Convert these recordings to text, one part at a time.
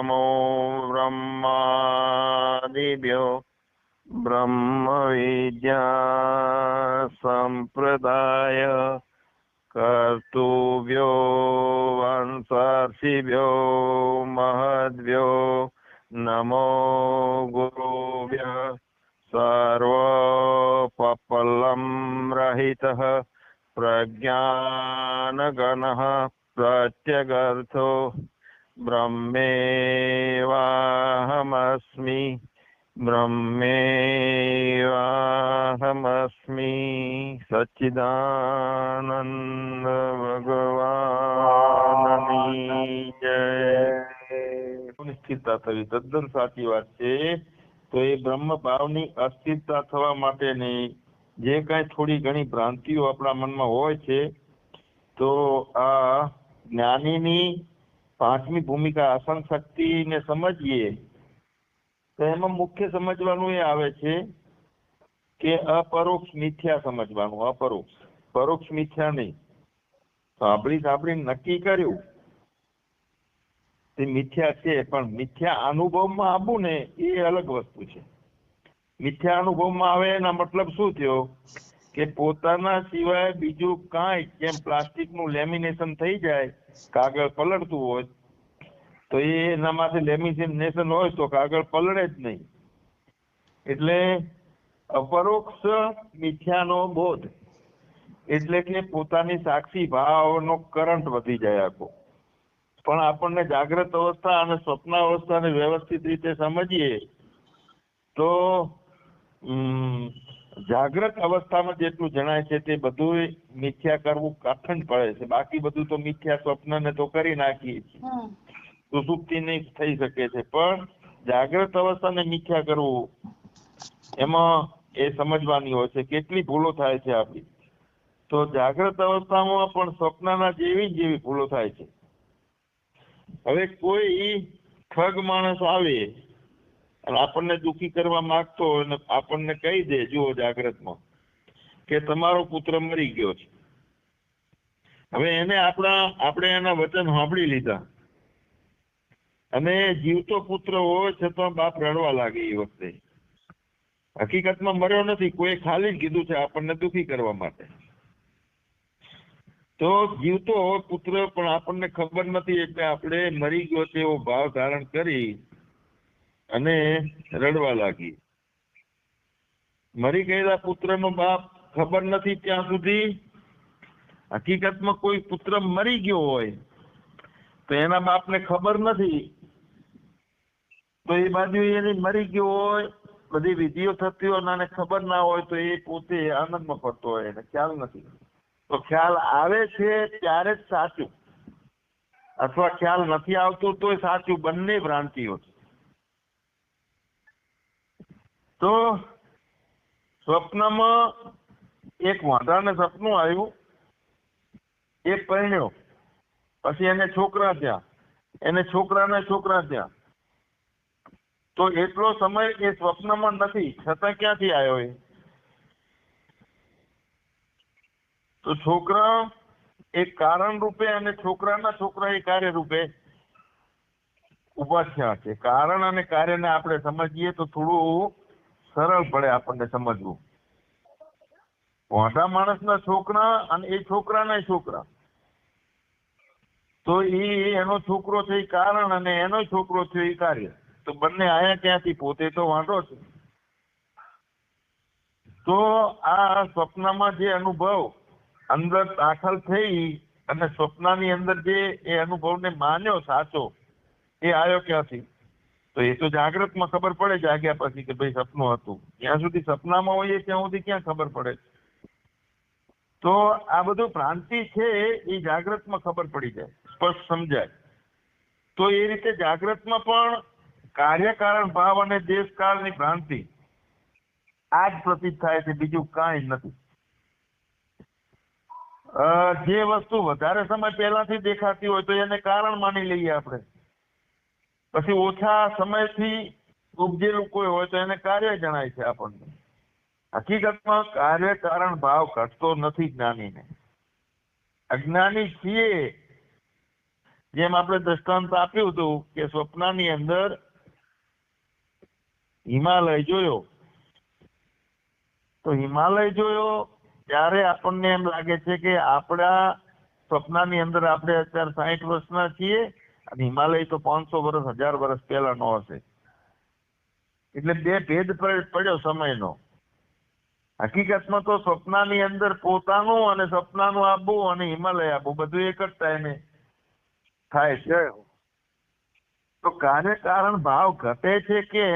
નમો બ્રહ્માદિભ્યો બ્રહ્મ વિદ્યા સંપ્રદાય કર્તુભ્યો વંશર્ષિભ્યો મહદ્ભ્યો નમો ગુરુભ્ય સર્વપલ્લમ રહિતઃ પ્રજ્ઞાનગણः પ્રત્યગર્થો બ્રહ્મેવાહમસ્મિ બ્રહ્મેવાહમસ્મિ, સચ્ચિદાનંદ ભગવાનની જય. નિશ્ચિતતા થવી તદ્દન સાચી વાત છે. તો એ બ્રહ્મ ભાવની અસ્થિરતા થવા માટેની જે કાંઈ થોડી ઘણી ભ્રાંતિઓ આપણા મનમાં હોય છે, તો આ જ્ઞાનીની પાંચમી ભૂમિકા આસન શક્તિને સમજીએ, તો એમાં મુખ્ય સમજવાનું એ આવે છે કે અપરોક્ષ મિથ્યા સમજવાનું, અપરોક્ષ. પરોક્ષ મિથ્યા નહીં. સાંભળી સાંભળી, નક્કી કર્યું. તે મિથ્યા છે, પણ મિથ્યા અનુભવમાં આવવું ને એ અલગ વસ્તુ છે. મિથ્યા અનુભવમાં આવે એના મતલબ શું થયો? કે પોતાના સિવાય બીજું કાંઈ, જેમ પ્લાસ્ટિકનું લેમિનેશન થઈ જાય, કાગળ પલળતું હોય, તો એ એના લેમિનેશન હોય તો કાગળ પલળે જ નહીં. એટલે અપરોક્ષ મિથ્યાનો બોધ એટલે કે પોતાની સાક્ષી ભાવનો કરંટ વધી જાય આખો. પણ આપણને જાગ્રત અવસ્થા અને સ્વપ્ન અવસ્થાને વ્યવસ્થિત રીતે સમજીએ તો જાગ્રત અવસ્થામાં જેટલું જણાય છે તે બધું મિથ્યા કરવું કઠણ પડે છે. બાકી બધું તો મિથ્યા સ્વપ્નને તો કરી નાખીએ છીએ. સુસુપ્તિ નહીં થઈ શકે છે. પણ જાગ્રત અવસ્થાને મિથ્યા કરવું એમાં એ સમજવાની હોય છે કેટલી ભૂલો થાય છે આપણી. તો જાગ્રત અવસ્થામાં પણ સ્વપ્નના જેવી જેવી ભૂલો થાય છે. હવે કોઈ ઠગ માણસ આવે આપણને દુખી કરવા માંગતો હોય અને આપણને કહી દે જુઓ જાગ્રતમાં કે તમારો પુત્ર મરી ગયો છે. હવે એને આપણા, આપણે એના વચન સાંભળી લીધા. અને જીવતો પુત્ર હોય છતાં બાપ રડવા લાગે એ વખતે. હકીકતમાં મર્યો નથી, કોઈ ખાલી જ કીધું છે આપણને દુખી કરવા માટે. તો જીવતો પુત્ર પણ આપણને ખબર નથી એટલે આપણે મરી ગયો તેવો ભાવ ધારણ કરી અને રડવા લાગી. મરી ગયેલા પુત્રનો બાપ ખબર નથી ત્યાં સુધી. હકીકતમાં કોઈ પુત્ર મરી ગયો હોય તો એના બાપને ખબર નથી. તો એ બાજુ એની મરી ગયો હોય, બધી વિધિઓ થતી હોય અને ખબર ના હોય તો એ પોતે આનંદમાં ફરતો હોય, એને ખ્યાલ નથી. તો ખ્યાલ આવે છે ત્યારે જ સાચું. અથવા ખ્યાલ નથી આવતો તો સાચું બંને ભ્રાંતિઓ છે. તો સ્વપ્નમાં એક વાંઢાને સપનું આવ્યું. એ પરણ્યો. પછી એને છોકરા થયા. એને છોકરાને છોકરા થયા. તો એટલો સમય એ સ્વપ્નમાં નથી. છતાં ક્યાંથી આવ્યો એ? તો છોકરા એક કારણ રૂપે અને છોકરાના છોકરા એ કાર્ય રૂપે ઊભા થયા છે. કારણ અને કાર્યને આપણે સમજીએ તો થોડું સરળ પડે આપણને સમજવું. વાંઢા માણસના છોકરા અને એ છોકરાના છોકરા. તો એ એનો છોકરો છે કારણ અને એનો છોકરો છે એ કાર્ય. તો બંને આયા ક્યાંથી? પોતે તો વાંઢો છે. તો આ સ્વપ્નમાં જે અનુભવ અંદર દાખલ થઈ અને સ્વપ્નની અંદર જે એ અનુભવને માન્યો સાચો, એ આવ્યો ક્યાંથી? તો એ તો જાગ્રતમાં ખબર પડે જાગ્યા પછી કે ભાઈ સપનું હતું. જ્યાં સુધી સપનામાં હોઈએ ત્યાં સુધી ક્યાં ખબર પડે તો આ બધું ભ્રાંતિ છે એ જાગ્રતમાં ખબર પડી જાય, સ્પષ્ટ સમજાય. તો એ રીતે જાગ્રતમાં પણ કાર્યકારણ ભાવ અને દેશકાળની ભ્રાંતિ આ જ પ્રતીત થાય છે, બીજું કાંઈ નથી. જે વસ્તુ વધારે સમય પહેલાથી દેખાતી હોય તો એને કારણ માની લઈએ આપણે. પછી ઓછા સમયથી ઉપજેલું કોઈ હોય તો એને કાર્ય જણાય છે આપણને. હકીકતમાં કાર્ય કારણ ભાવ ઘટતો નથી જ્ઞાનીને. અજ્ઞાની છીએ. જેમ આપણે દ્રષ્ટાંત આપ્યું હતું કે સ્વપ્નની અંદર હિમાલય જોયો. તો હિમાલય જોયો ત્યારે આપણને એમ લાગે છે કે આપણા સ્વપ્નની અંદર આપણે અત્યારે સાહીઠ વર્ષના છીએ. અને હિમાલય તો પાંચસો વર્ષ હજાર વર્ષ પહેલાનો હશે. એટલે બે ભેદ પડ્યો સમયનો. હકીકતમાં તો સ્વપ્નની અંદર પોતાનું અને સપનાનું આબુ અને હિમાલય આબુ બધું એક જ ટાઈમે થાય છે. તો કાર્ય કારણ ભાવ ઘટે છે કે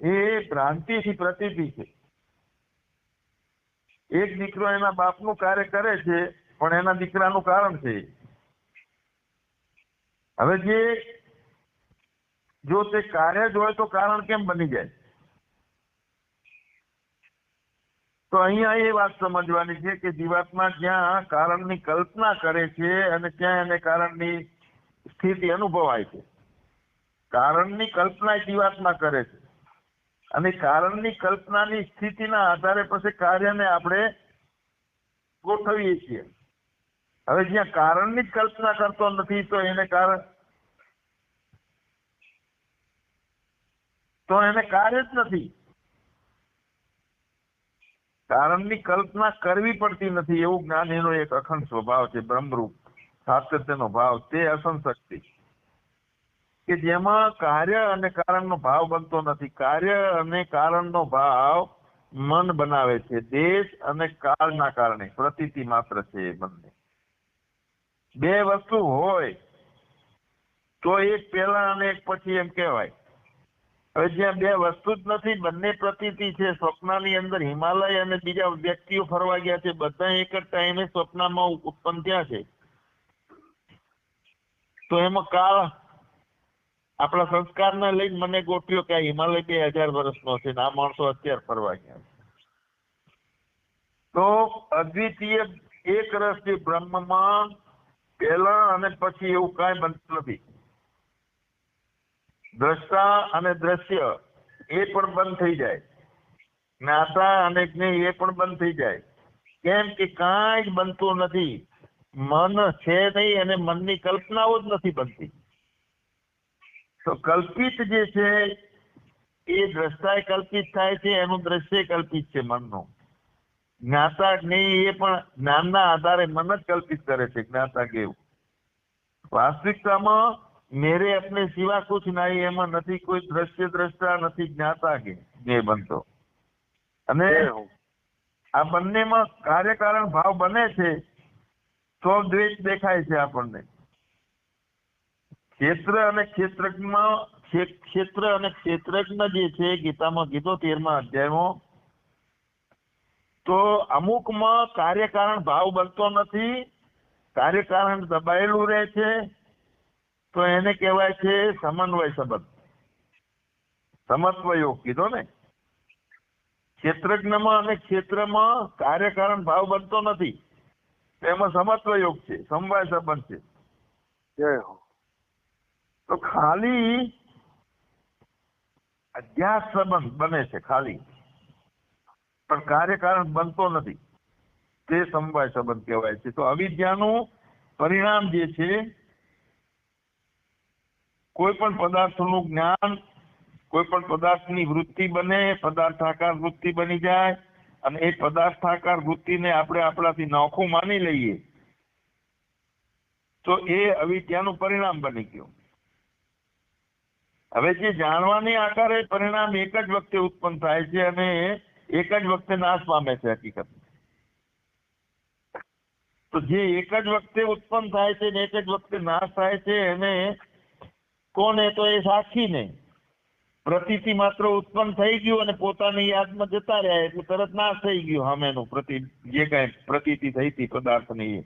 એ ભ્રાંતિથી પ્રતીતિ છે. એક દીકરો એના બાપનું કાર્ય કરે છે પણ એના દીકરાનું કારણ છે. હવે જે, જો તે કાર્ય જ હોય તો કારણ કેમ બની જાય? તો અહીંયા એ વાત સમજવાની છે કે જીવાત્મા જ્યાં કારણની કલ્પના કરે છે અને ત્યાં એને કારણની સ્થિતિ અનુભવાય છે. કારણની કલ્પના જીવાત્મા કરે છે. અને કારણની કલ્પનાની સ્થિતિના આધારે પછી કાર્યને આપણે ગોઠવીએ છીએ. હવે જ્યાં કારણની કલ્પના કરતો નથી, તો એને કારણ તો એને કાર્ય જ નથી. કારણની કલ્પના કરવી પડતી નથી, એવું જ્ઞાન એનો એક અખંડ સ્વભાવ છે, બ્રહ્મરૂપ, સાતત્યનો ભાવ, તે અસંશક્તિ કે જેમાં કાર્ય અને કારણનો ભાવ બનતો નથી. કાર્ય અને કારણનો ભાવ મન બનાવે છે, દેશ અને કાળના કારણે, પ્રતીતિ માત્ર છે બંને બે વસ્તુ હોય, તો એક પહેલા અને એક પછી એમ કહેવાય હવે જ્યાં બે વસ્તુ જ નથી, બંને પ્રતીતિ છે સ્વપ્નની અંદર હિમાલય અને બીજા વ્યક્તિઓ ફરવા ગયા છે બધા એક જ ટાઈમે સ્વપ્નમાં ઉત્પન્ન થયા છે તો એમાં કાળ આપણા સંસ્કારને લઈને મને ગોઠવ્યો કે હિમાલય બે હજાર વર્ષનો છે આ માણસો અત્યારે ફરવા ગયા. તો અદ્વિતીય એક રસ જે બ્રહ્મમાં પહેલા અને પછી એવું કાંઈ બનતું નથી. દ્રષ્ટા અને દ્રશ્ય એ પણ બંધ થઈ જાય. જ્ઞાતા અને જ્ઞેય એ પણ બંધ થઈ જાય. કેમ કે કાંઈ જ બનતું નથી. મન છે નહીં અને મનની કલ્પનાઓ જ નથી બનતી. તો કલ્પિત જે છે એ દ્રષ્ટાએ કલ્પિત થાય છે, એનું દ્રશ્ય કલ્પિત છે મનનું. જ્ઞાતા જ્ઞેય એ પણ જ્ઞાનના આધારે મન જ કલ્પિત કરે છે જ્ઞાતા કેવું વાસ્તવિકતામાં મેરે અપને સિવા કુછ નહીં એમાં નથી કોઈ દ્રશ્ય દ્રષ્ટા નથી જ્ઞાતા કે બનતો. અને આ બંનેમાં કાર્યકારણ ભાવ બને છે તો દ્વેષ દેખાય છે આપણને. ક્ષેત્ર અને ક્ષેત્રજ્ઞમાં ક્ષેત્ર અને ક્ષેત્રજ્ઞ જે છે ગીતામાં કીધો તેરમા અધ્યાયમાં તો અમુકમાં કાર્યકારણ ભાવ બનતો નથી કાર્યકારણ દબાયેલું રહે છે તો એને કહેવાય છે સમન્વય સંબંધ. સમત્વ યોગ કીધો ને? ક્ષેત્રજ્ઞમાં અને ક્ષેત્રમાં કાર્યકારણ ભાવ બનતો નથી. એમાં સમત્વ યોગ છે સમવાય સંબંધ છે. તો ખાલી અધ્યાસ સંબંધ બને છે ખાલી. પણ કાર્યકારણ બનતો નથી. તે સમવાય સંબંધ કહેવાય છે. તો અવિદ્યાનું પરિણામ જે છે, કોઈ પણ પદાર્થનું જ્ઞાન, કોઈ પણ પદાર્થની વૃત્તિ બને, પદાર્થાકાર વૃત્તિ બની જાય અને એ પદાર્થાકાર વૃત્તિને આપણે આપણાથી નોખું માની લઈએ, તો એ અવિદ્યાનું પરિણામ બની ગયું. હવે જે જાણવાની આકારે પરિણામ એક જ વખતે ઉત્પન્ન થાય છે અને એક જ વખતે નાશ પામે છે હકીકત તો જે એક જ વખતે ઉત્પન્ન થાય છે ને એક જ વખતે નાશ થાય છે એને કોને તો એ સાક્ષીને પ્રતીતિ માત્ર ઉત્પન્ન થઈ ગયું અને પોતાની યાદમાં જતા રહ્યા એટલે તરત નાશ થઈ ગયું સામેનું પ્રતિ જે કાંઈ પ્રતીતિ થઈ હતી પદાર્થની એ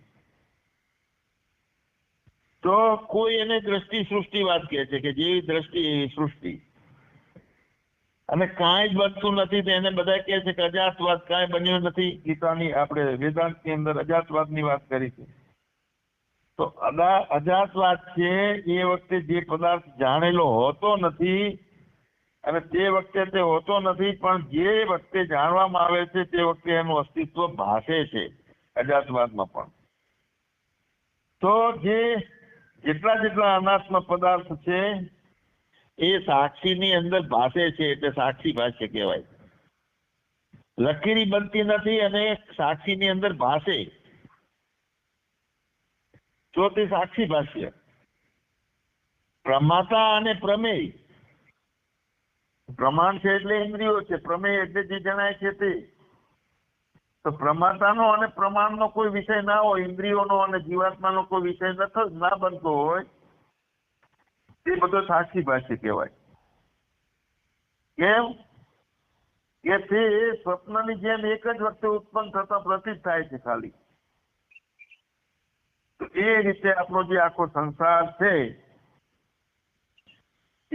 તો કોઈ એને દ્રષ્ટિ સૃષ્ટિવાદ કહે છે કે જેવી દ્રષ્ટિ એવી સૃષ્ટિ અને કાંઈ જ બનતું નથી તો એને બધા કહે છે કે અજાતવાદ કાંઈ બન્યું નથી. ગીતાની આપણે વેદાંતની અંદર અજાતવાદની વાત કરી છે. તો અજાતવાદ છે એ વખતે જે પદાર્થ જાણેલો હોતો નથી અને તે વખતે તે હોતો નથી, પણ જે વખતે જાણવામાં આવે છે તે વખતે એનું અસ્તિત્વ ભાષે છે અજાતવાદમાં પણ. તો જે જેટલા જેટલા અનાત્મ પદાર્થ છે એ સાક્ષીની અંદર ભાષે છે એટલે સાક્ષી ભાષ્ય કહેવાય. લકીરી બનતી નથી અને સાક્ષીની અંદર ભાષે તો સાક્ષી ભાષ્ય. પ્રમાતા અને પ્રમેય. પ્રમાણ છે એટલે ઇન્દ્રિયો છે, પ્રમેય એટલે જે જણાય છે તે. તો પ્રમાતાનો અને પ્રમાણનો કોઈ વિષય ના હોય, ઇન્દ્રિયોનો અને જીવાત્માનો કોઈ વિષય નથ ના બનતો હોય તે બધો સાક્ષી ભાષી કહેવાય. કેમ? કે તે સ્વપ્નની જેમ એક જ વખતે ઉત્પન્ન થતા પ્રતીત થાય છે ખાલી. તો એ રીતે આપણો જે આખો સંસાર છે,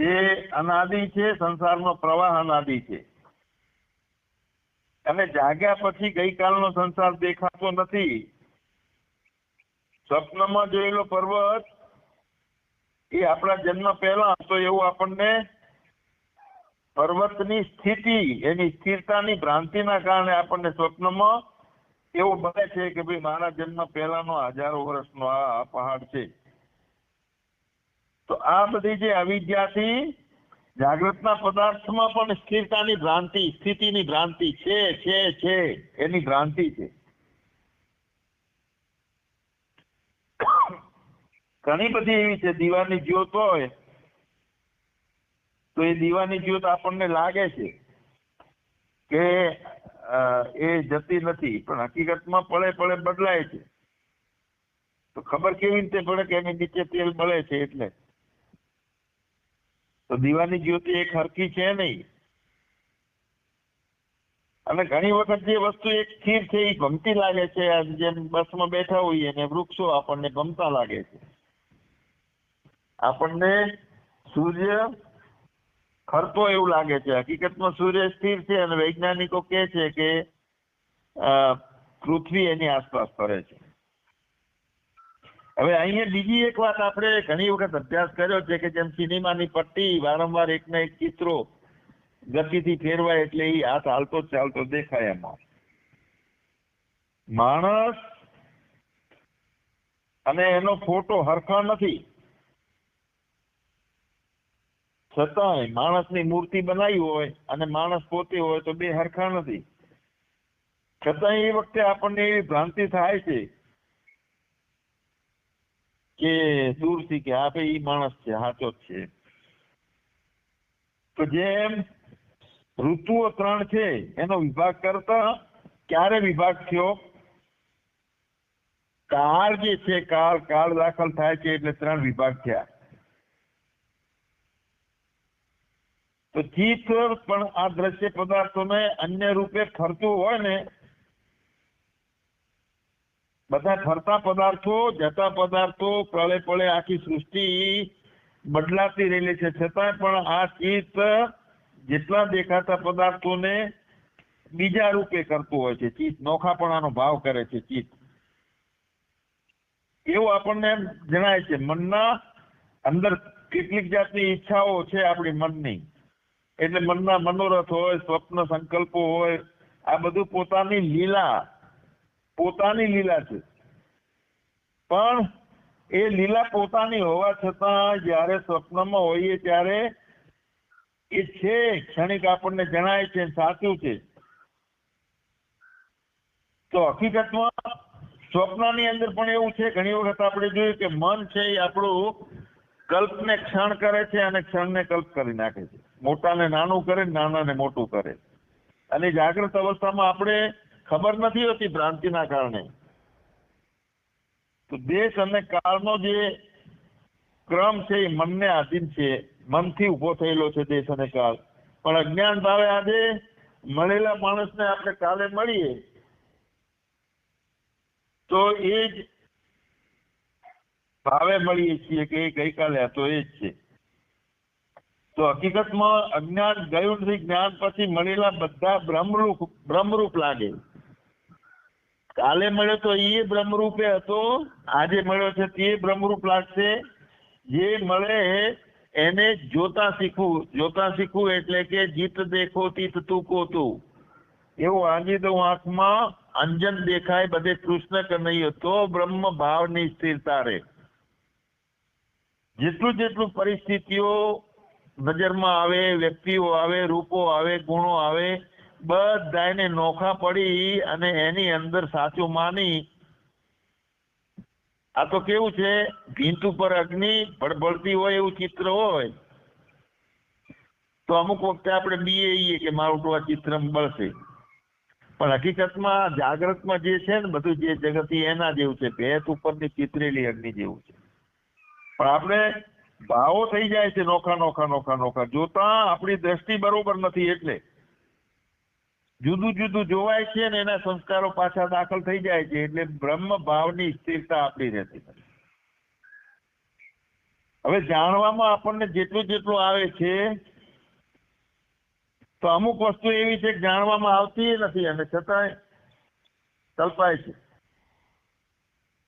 એ અનાદિ છે, સંસારનો પ્રવાહ અનાદિ છે. અને જાગ્યા પછી ગઈકાલનો સંસાર દેખાતો નથી. સ્વપ્નમાં જોયેલો પર્વત એ આપણા જન્મ પહેલા તો એવું આપણને પર્વતની સ્થિતિ, એની સ્થિરતાની ભ્રાંતિના કારણે આપણને સ્વપ્નમાં એવું બને છે કે ભાઈ મારા જન્મ પહેલાનો હજારો વર્ષનો આ પહાડ છે. તો આ બધી જે અવિદ્યાથી જાગૃતના પદાર્થમાં પણ સ્થિરતાની ભ્રાંતિ, સ્થિતિની ભ્રાંતિ છે છે છે, એની ભ્રાંતિ છે. ઘણી બધી એવી છે, દીવાની જ્યોત હોય, તો એ દીવાની જ્યોત આપણને લાગે છે કે એ જતી નથી, પણ હકીકતમાં પળે પળે બદલાય છે. તો ખબર કેવી રીતે પડે કે એની નીચે તેલ મળે છે એટલે? તો દીવાની જ્યોતિ એક હરકી છે નહીં. અને ઘણી વખત જે વસ્તુ એક સ્થિર છે, એ ગમતી લાગે છે, જેમ બસમાં બેઠા હોઈએ ને વૃક્ષો આપણને ગમતા લાગે છે. આપણને સૂર્ય ખરતો એવું લાગે છે. હકીકતમાં સૂર્ય સ્થિર છે અને વૈજ્ઞાનિકો કહે છે કે પૃથ્વી એની આસપાસ ફરે છે. હવે અહીંયા બીજી એક વાત આપણે ઘણી વખત અભ્યાસ કર્યો છે કે જેમ સિનેમાની પટ્ટી વારંવાર એકના એક ચિત્રો ગતિથી ફેરવાય એટલે એ હાથ હાલતો ચાલતો દેખાય એમાં. માણસ અને એનો ફોટો હરખા નથી. છતાંય માણસની મૂર્તિ બનાવી હોય અને માણસ પોતે હોય તો બે હરખા નથી. છતાંય એ વખતે આપણને એવી ભ્રાંતિ થાય છે કે દૂરથી કે આ ભાઈ માણસ છે, સાચો જ છે. તો જેમ ઋતુઓ ત્રણ છે, એનો વિભાગ કરતા ક્યારે વિભાગ થયો? કાળ જે છે, કાળ કાળ દાખલ થાય છે એટલે ત્રણ વિભાગ થયા. તો ચિત્ત પણ આ દ્રશ્ય પદાર્થોને અન્ય રૂપે ફરતું હોય ને, બધા ફરતા પદાર્થો, જતા પદાર્થો, પળે પળે આખી સૃષ્ટિ બદલાતી રહેલી છે. છતાં પણ આ ચિત્ત જેટલા દેખાતા પદાર્થોને બીજા રૂપે કરતું હોય છે. ચિત્ત નોખાપણાનો ભાવ કરે છે ચિત્ત. એવું આપણને એમ જણાય છે, મનના અંદર કેટલીક જાતની ઈચ્છાઓ છે આપણી મનની. એટલે મનના મનોરથ હોય, સ્વપ્ન સંકલ્પો હોય, આ બધું પોતાની લીલા પોતાની લીલા છે. પણ એ લીલા પોતાની હોવા છતાં જ્યારે સ્વપ્નમાં હોઈએ ત્યારે એ છે, ક્ષણિક આપણને જણાય છે, સાચું છે. તો હકીકતમાં સ્વપ્નની અંદર પણ એવું છે, ઘણી વખત આપણે જોયું કે મન છે એ આપણું કલ્પને ક્ષણ કરે છે અને ક્ષણને કલ્પ કરી નાખે છે. મોટાને નાનું કરે, નાનાને મોટું કરે. અને જાગૃત અવસ્થામાં આપણે ખબર નથી હોતી ભ્રાંતિના કારણે. તો દેશ અને કાળનો જે ક્રમ છે એ મનને આધીન છે, મનથી ઊભો થયેલો છે દેશ અને કાળ. પણ અજ્ઞાન ભાવે આજે મળેલા માણસને આપણે કાલે મળીએ. તો એ જ ભાવે મળીએ છીએ કે ગઈકાલે હતો, એ જ છે. તો હકીકતમાં અજ્ઞાન ગયું નથી જ્ઞાન પછી મળેલા બધા બ્રહ્મરૂપ બ્રહ્મરૂપ લાગે. કાલે મળ્યો તો એ બ્રહ્મરૂપે હતો, આજે મળ્યો છે તે બ્રહ્મરૂપ લાગશે. જે મળે એને જોતા શીખવું જોતા શીખવું એટલે કે જીત દેખો, તીત તું કો તું એવું આંગી દઉં આંખમાં અંજન દેખાય, બધે કૃષ્ણ કનૈયો, તો બ્રહ્મ ભાવની સ્થિરતા રહે. જેટલું જેટલું પરિસ્થિતિઓ નજરમાં આવે, વ્યક્તિઓ આવે, રૂપો આવે, ગુણો આવે બધાને નોખા પડી અને એની અંદર સાચું માની. આ તો કેવું છે? ભીંત ઉપર અગ્નિ ભડભડતી હોય એવું ચિત્ર હોય. તો અમુક વખતે આપણે બીએ કે મારું તો આ ચિત્ર બળશે. પણ હકીકતમાં જાગ્રતમાં જે છે ને બધું જે જગત એના જેવું છે. ભેત ઉપરની ચિત્રેલી અગ્નિ જેવું છે. પણ આપણે ભાવો થઈ જાય છે નોખા નોખા નોખા નોખા. જોતા આપણી દ્રષ્ટિ બરોબર નથી એટલે. જુદું જુદું જોવાય છે ને એના સંસ્કારો પાછા દાખલ થઈ જાય છે એટલે બ્રહ્મ ભાવની સ્થિરતા આપણી રહેતી નથી. હવે જાણવામાં આપણને જેટલું જેટલું આવે છે, તો અમુક વસ્તુ એવી છે જાણવામાં આવતી નથી અને છતાંય કલ્પાય છે.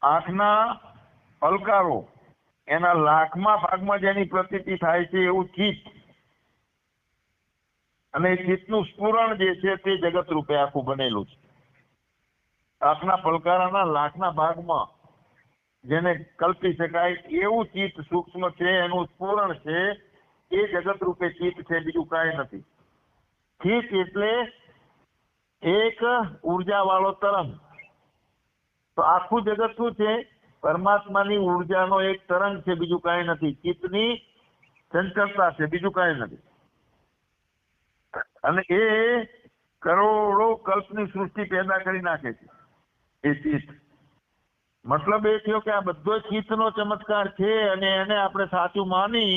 આંખના પલકારો એના લાખમાં ભાગમાં જેની પ્રતીતિ થાય છે એવું ચિત્ત. અને ચિત્તનું સ્ફુરણ જે છે તે જગત રૂપે આખું બનેલું છે. આંખના પલકારાના લાખના ભાગમાં જેને કલ્પી શકાય એવું ચિત્ત સૂક્ષ્મ છે, એનું સ્ફુરણ છે, એ જગત રૂપે ચિત્ત છે, બીજું કાંઈ નથી. ચિત્ત એટલે એક ઊર્જા વાળો તરંગ. તો આખું જગત શું છે? પરમાત્માની ઉર્જાનો એક તરંગ છે, બીજું કાંઈ નથી. ચિત્તની ચંચળતા છે, બીજું કાંઈ નથી. અને એ કરોડો કલ્પની સૃષ્ટિ પેદા કરી નાખે છે, એ ચિત્ત. મતલબ એ થયો કે આ બધો ચિત્તનો ચમત્કાર છે અને એને આપણે સાચું માની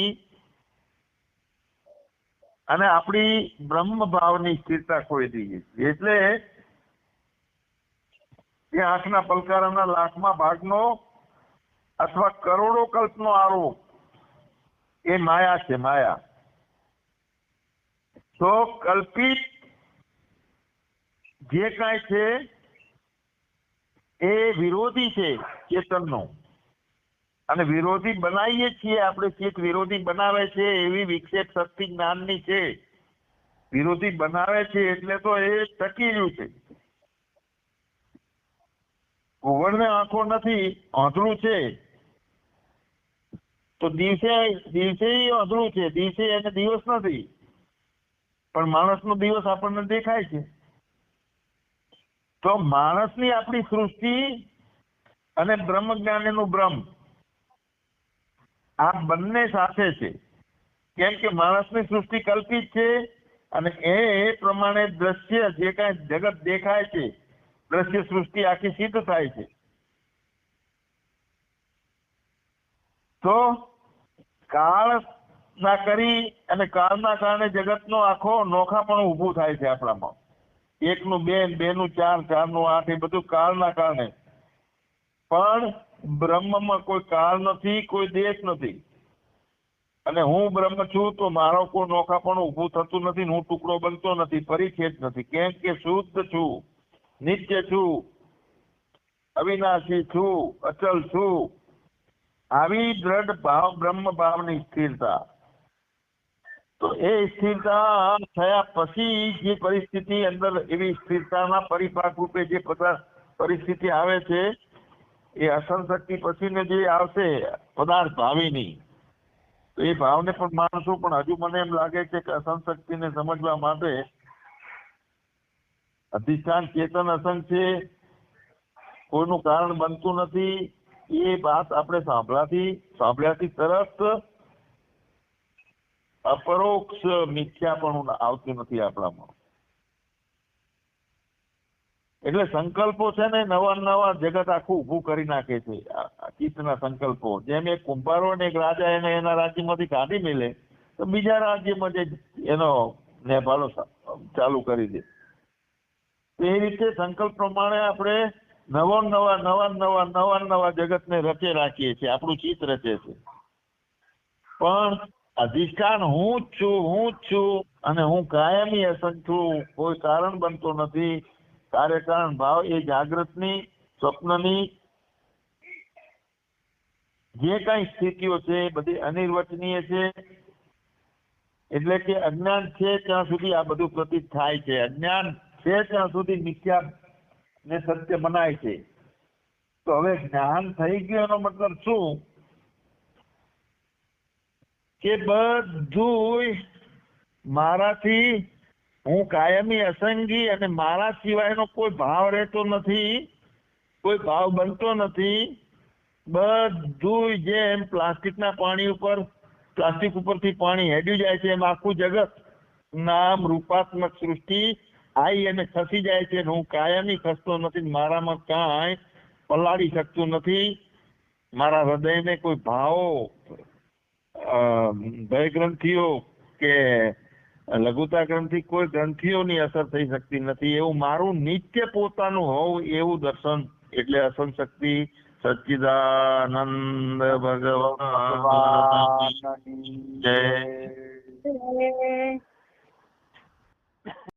અને આપણી બ્રહ્મ ભાવની સ્થિરતા ખોઈ દઈએ એટલે એ આંખના પલકારાના લાખમાં ભાગનો અથવા કરોડો કલ્પનો આરોપ. એ માયા છે, માયા. તો કલ્પિત જે કાંઈ છે એ વિરોધી છે ચેતનનો. અને વિરોધી બનાવીએ છીએ આપણે ચેત વિરોધી બનાવે છે એવી વિક્ષેપ શક્તિ જ્ઞાનની છે. વિરોધી બનાવે છે એટલે તો એ ટકી રહ્યું છે. કુંવરને આંખો નથી, આંધળું છે. તો દિવસે દિવસે અધરું છે. દિવસે એને દિવસ નથી. પણ માણસનો દિવસ આપણને દેખાય છે. તો માણસની આપણી સૃષ્ટિ અને બ્રહ્મ જ્ઞાનીનું બ્રહ્મ આ બંને સાથે છે. કેમ કે માણસની સૃષ્ટિ કલ્પિત છે અને એ પ્રમાણે દ્રશ્ય જે કાંઈ જગત દેખાય છે, દ્રશ્ય સૃષ્ટિ આખી સિદ્ધ થાય છે. તો કાળ ના કરી અને કાળના કારણે જગતનો આખો નોખા પણ ઊભું થાય છે આપણામાં. એકનું બે બે નું ચાર ચારનું આઠ, એ બધું કાળના કારણે. પણ બ્રહ્મમાં કોઈ કાળ નથી, કોઈ દેશ નથી. અને હું બ્રહ્મ છું તો મારો કોઈ નોખા પણ ઊભું થતું નથી હું ટુકડો બનતો નથી પરિચ્છેદ નથી. કેમ કે શુદ્ધ છું, નિત્ય છું, અવિનાશી છું, અચલ છું. આવી દ્રઢ ભાવ બ્રહ્મ ભાવની સ્થિરતા તો એ સ્થિરતા થયા પછી જે પરિસ્થિતિ અંદર એવી સ્થિરતાના પરિપાક રૂપે જે પરિસ્થિતિ આવે છે એ અસંશક્તિ પછીને જે આવશે પદાર્થ ભાવીની તો એ ભાવને પણ માણસો પણ હજુ મને એમ લાગે છે કે અસંશક્તિને સમજવા માટે અધિષ્ઠાન ચેતન અસંગ છે કોઈનું કારણ બનતું નથી એ વાત આપણે સાંભળાથી સાંભળ્યાથી તરત અપરોક્ષ મિથ્યા પણ આવતું નથી આપણામાં. એટલે સંકલ્પો છે ને નવા નવા જગત આખું ઉભું કરી નાખે છે. ચિત્તના સંકલ્પો. જેમ એક કુંભારો ને એક રાજા એને એના રાજ્યમાંથી કાઢી મેલે, તો બીજા રાજ્યમાં જે એનો નેભાલો ચાલુ કરી દે. એ રીતે સંકલ્પ પ્રમાણે આપણે નવા નવા નવા નવા નવા નવા જગતને રચે રાખીએ છીએ. આપણું ચિત્ત રચે છે. પણ અધિષ્ઠાન હું જ છું, હું જ છું અને હું કાયમી અસંગ છું. કોઈ કારણ બનતો નથી. કાર્યકારણ ભાવ એ જાગૃતની, સ્વપ્નની જે કઈ સ્થિતિઓ છે બધી અનિર્વચનીય છે. એટલે કે અજ્ઞાન છે ત્યાં સુધી આ બધું પ્રતીત થાય છે. અજ્ઞાન છે ત્યાં સુધી મિથ્યા ને સત્ય મનાય છે. તો હવે જ્ઞાન થઈ ગયું એનો મતલબ શું? કે બધું મારાથી હું કાયમી અસંગી અને મારા સિવાયનો કોઈ ભાવ રહેતો નથી, કોઈ ભાવ બનતો નથી. બધું જેમ પ્લાસ્ટિકના પાણી ઉપર, પ્લાસ્ટિક ઉપરથી પાણી હેડ્યું જાય છે એમ આખું જગત નામ રૂપાત્મક સૃષ્ટિ આવી અને ખસી જાય છે હું કાયમી ખસતો નથી મારામાં કાંઈ પલાળી શકતું નથી. મારા હૃદયને કોઈ ભાવો ભય ગ્રંથિઓ કે લઘુતા ગ્રંથિ કોઈ ગ્રંથિઓની અસર થઈ શકતી નથી. એવું મારું નિત્ય પોતાનું હોવું એવું દર્શન એટલે અસન શક્તિ સચ્ચિદાનંદ ભગવાન. જય.